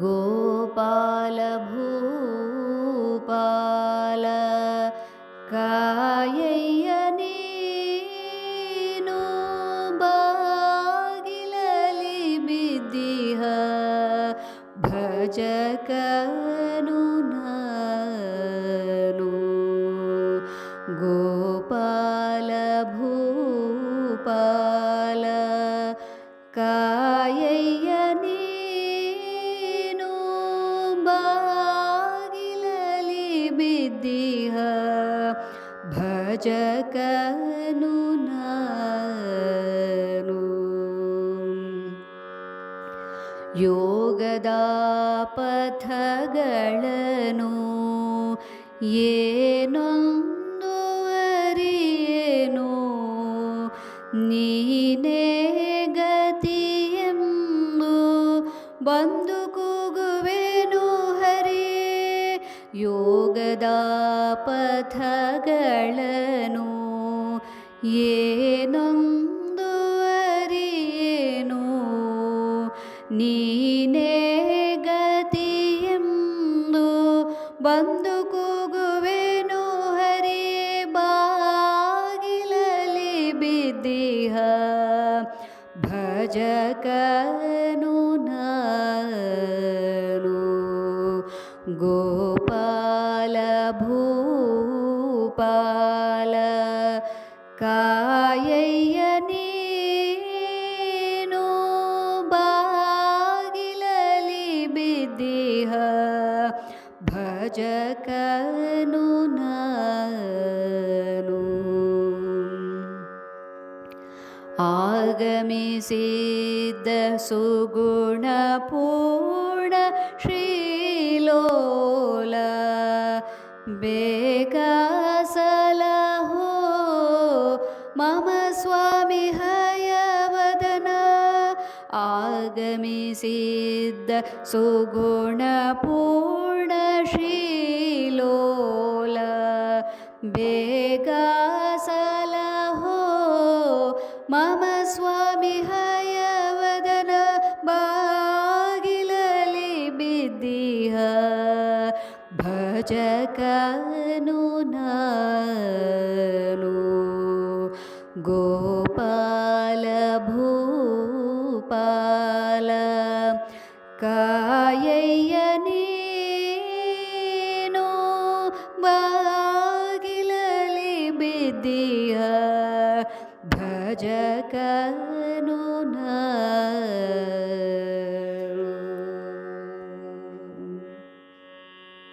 गोपालभूपाल काययनीनो बागिललि बिद्दिह भजकनुननु गोपालभूपाल ಎದ್ದಿಹ ಭಜಕನು ನಾನು. ಯೋಗದ ಪಥಗಳನ್ನು ಏನೊಂದು ಅರಿಯೇನು? ನೀನೇ ಗತಿಯೆಂದು ಬಂದು ಯೋಗದ ಪಥಗಳನ್ನು ಏನೊಂದು ಅರಿಯೇನು? ನೀನೇ ಗತಿಯೆಂದು ಬಂದು ಕೂಗುವೆನು ಹರಿಯೇ ಬಾಗಿಲಲಿ ಬಿದ್ದಿಹ. ಭಜಕನು ನಾನು गोपाल भूपाल कययनिनु बागिलि विदेह भजकनु ननु। आगमि सिद्ध सुगुण श्री बेकसलहो मम स्वामी हय वदन आगमि सिद्ध सुगुणपूर्णशी लोल मम भज गोपाल भूपाल पल कायनि गिलि विद्या भज